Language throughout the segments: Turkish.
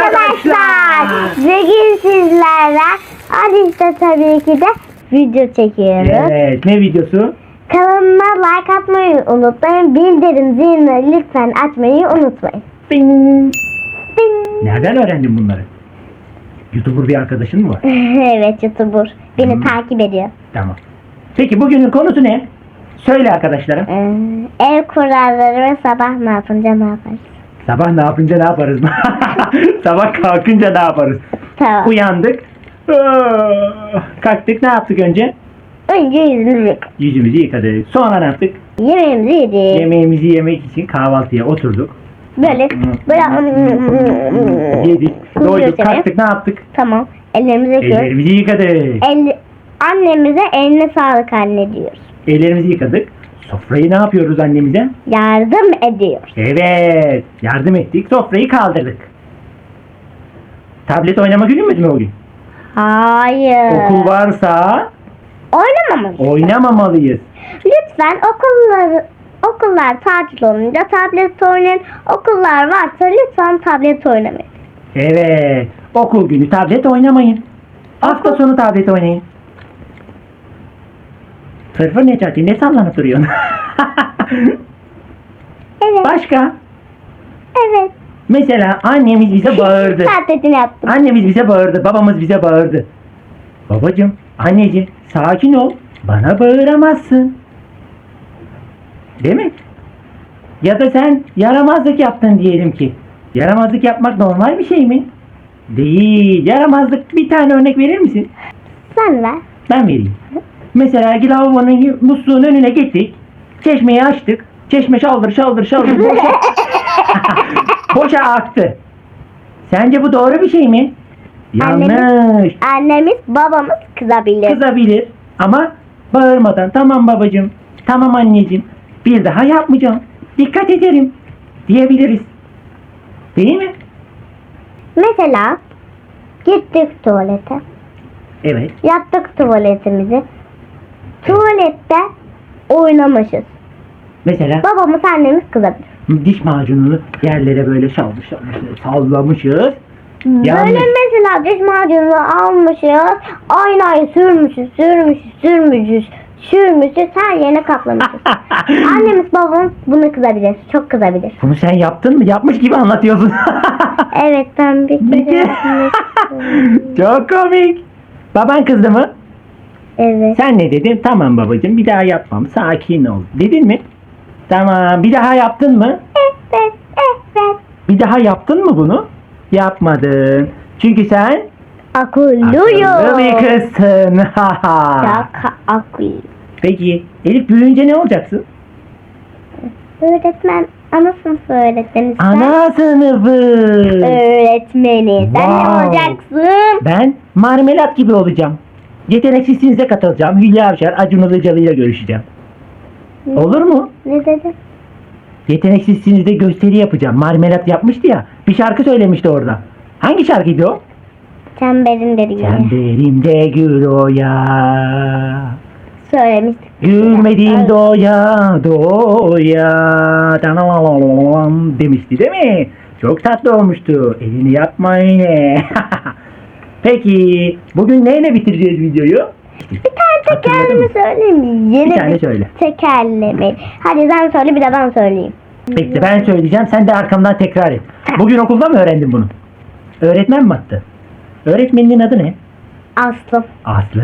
arkadaşlar. Bugün sizlerle Adiste tabii ki de video çekiyoruz. Evet ne videosu? Kanalıma like atmayı unutmayın. Bildirim zilini lütfen açmayı unutmayın. Bing. Ding. Nereden öğrendin bunları? Youtuber bir arkadaşın mı var? evet YouTuber. Beni Hmm. takip ediyor. Tamam. Peki bugünün konusu ne? Söyle arkadaşlara. Ee, ev kuralları ve sabah ne yapınca ne yaparız? Sabah ne yapınca ne yaparız? Sabah kalkınca ne yaparız? Tamam. Uyandık. Kalktık ne yaptık önce? Önce yüzümüzü Yüzümüzü yıkadık. Sonra ne yaptık? Yemeğimizi yedik. Yemeğimizi yemek için kahvaltıya oturduk. Böyle böyle Yedik. Hızlı Doyduk. Kalktık ne yaptık? Tamam. Ellerimizi yıkıyoruz. Ellerimizi yıkadık. El, annemize eline sağlık anne diyoruz. Ellerimizi yıkadık. Sofrayı ne yapıyoruz annemize? Yardım ediyoruz. Evet. Yardım ettik. Sofrayı kaldırdık. Tablet oynama günümüz mü o gün? Hayır. Okul varsa Oynamamalıyız. oynamamalıyız. Lütfen okullar okullar tatil olunca tablet oynayın. Okullar varsa lütfen tablet oynamayın. Evet. Okul günü tablet oynamayın. Hafta sonu tablet oynayın. Fırfır Necati ne sallanıp duruyorsun? Evet. Başka? Evet. Mesela annemiz bize bağırdı. Tatilini yaptım. Annemiz bize bağırdı. Babamız bize bağırdı. Babacım, anneciğim sakin ol. Bana bağıramazsın. Değil mi? Ya da sen yaramazlık yaptın diyelim ki. Yaramazlık yapmak normal bir şey mi? Değil. Yaramazlık bir tane örnek verir misin? Sen ver. Ben vereyim. Mesela lavabonun musluğun önüne gittik. Çeşmeyi açtık. Çeşme şaldır şaldır şaldır boşa, boşa aktı. Sence bu doğru bir şey mi? Yanlış. Annemiz, annemiz babamız kızabilir. Kızabilir ama bağırmadan tamam babacığım, tamam anneciğim bir daha yapmayacağım. Dikkat ederim diyebiliriz. Değil mi? Mesela gittik tuvalete. Evet. Yaptık tuvaletimizi. Tuvalette oynamışız. Mesela Babamız annemiz kızabilir. diş macununu yerlere böyle şöyle sallamışız. Yanlış. Böyle mesela diş macununu almışız. Aynayı sürmüşüz, sürmüşüz, sürmüşüz, sürmüşüz. Her yerine kaplamışız. Annemiz babamız bunu kızabilir. Çok kızabilir. Bunu sen yaptın mı? Yapmış gibi anlatıyorsun. Evet ben bir kere. Çok komik. Baban kızdı mı? Evet. Sen ne dedin? Tamam babacığım bir daha yapmam. Sakin ol. Dedin mi? Tamam. Bir daha yaptın mı? Evet, evet. Bir daha yaptın mı bunu? Yapmadın. Çünkü sen Akıllıyım. akıllı bir kızsın. Çok akıllı. Peki Elif büyüyünce ne olacaksın? Öğretmen, ana sınıfı öğretmeni. sen. Ana sınıfı. Öğretmeni. Sen ne Wow. olacaksın? Ben marmelat gibi olacağım. Yeteneksizsinize katılacağım. Hülya Avşar, Acun Ilıcalı ile görüşeceğim. Olur mu? Ne dedin? Yeteneksizsinizde gösteri yapacağım. Marmelat yapmıştı ya. Bir şarkı söylemişti orada. Hangi şarkıydı o? Çemberin dediğini. Çemberimde gül oya. Söylemiştik. Gülmedim doya doya. Demişti değil mi? Çok tatlı olmuştu. Elini yapma yine. Peki bugün neyle bitireceğiz videoyu? Bir tane tekerleme söyleyeyim mi? Yeni Bir tane söyle. tekerleme. Hadi sen söyle bir de ben söyleyeyim. Bekle ben söyleyeceğim sen de arkamdan tekrar et. Bugün okulda mı öğrendin bunu? Öğretmen mi attı? Öğretmeninin adı ne? Aslı. Aslı.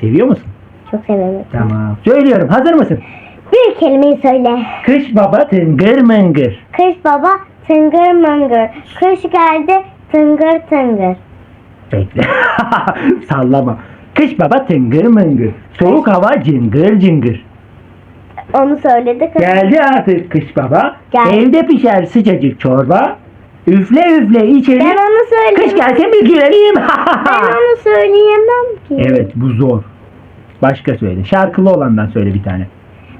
Seviyor musun? Çok seviyorum. Tamam. Söylüyorum. Hazır mısın? Bir kelimeyi söyle. Kış baba tıngır mıngır. Kış baba tıngır mıngır. Kış geldi tıngır tıngır. Bekle. Sallama. Kış baba tıngır mıngır. Soğuk hava cıngır cıngır. Onu söyledik. Geldi artık kış baba. Gel. Evde pişer sıcacık çorba. Üfle üfle içelim. Ben onu söyleyeyim. Kış gelsin biz gülelim. Ben onu söyleyemem ki. evet bu zor. Başka söyle. Şarkılı olandan söyle bir tane.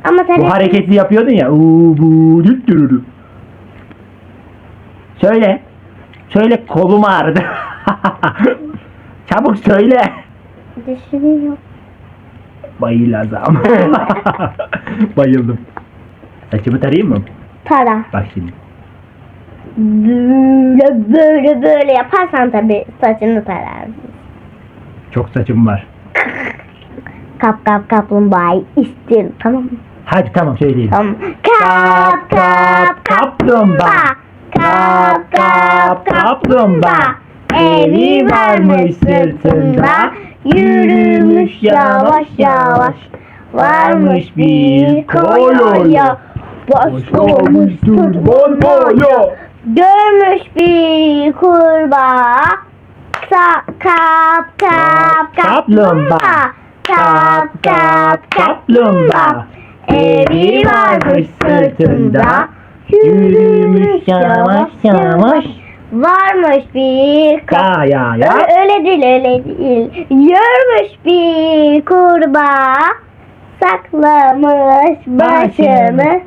Ama sen Bu hareketli yapıyordun ya. Uuu bu düt dürürü. Söyle. Söyle kolum ağrıdı. Çabuk söyle. düşünüyorum. Bayılacağım. Bayıldım. Saçımı tarayayım mı? Para. Bak şimdi. böyle böyle böyle yaparsan tabi saçını tararsın. Çok saçım var. Kap kap kaplumbağayı isterim tamam mı? Hadi tamam söyleyelim. Tamam. Kap kap kaplumbağa. Kap kap kaplumbağa. Evi varmış sırtında. Yürümüş yavaş yavaş. Varmış bir koyaya. Başlamıştır bombaya. Görmüş bir kurbağa. Sa kap kap kaplumbağa. Kap kap kaplumbağa. Evi varmış sırtında. Yürümüş yavaş yavaş. Varmış bir Ya ya ya. Ö- öyle değil öyle değil. Görmüş bir kurbağa. Saklamış başını.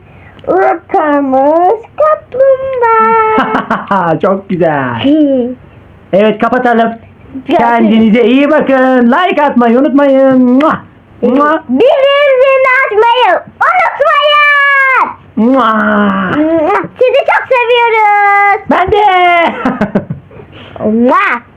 Utamış kaplumbağa. Çok güzel. Evet kapatalım. Kendinize iyi bakın. Like atmayı unutmayın. Mua. Mua. Bildirimini açmayı unutmayın. Mua. Sizi çok seviyoruz. Ben de. Mua.